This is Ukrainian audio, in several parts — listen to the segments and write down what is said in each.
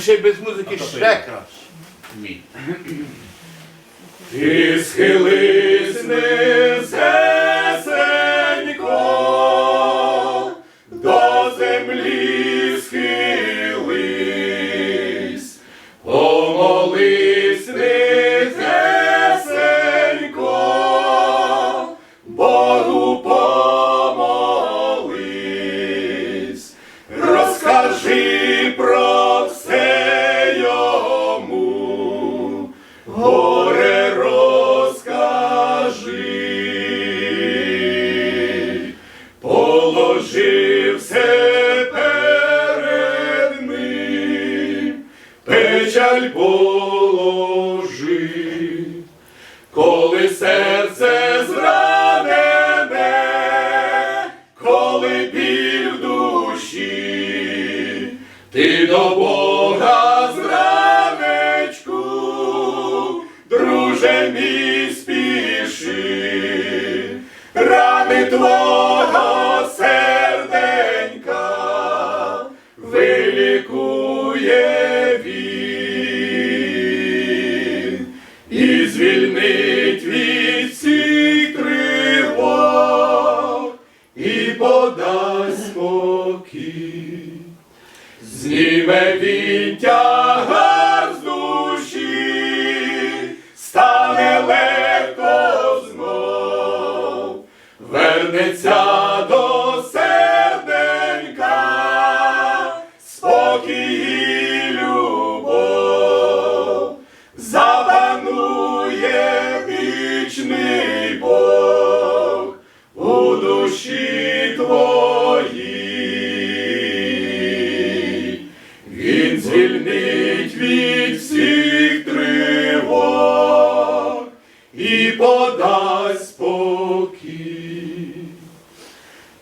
Ще й без музики ще краще. Ти схились низесенько, до землі печаль положи, коли серце зранене, коли біль в душі, ти до Бога зранечку, друже мій спіши, рани твого Зніме він і подасть спокій.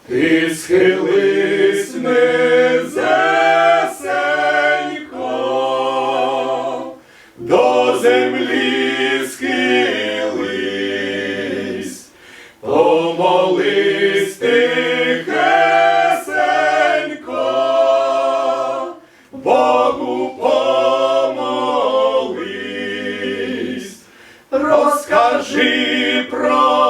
Ти схились низесенько, до землі розкажи про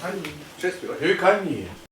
칸이. 6 6 칸이에요.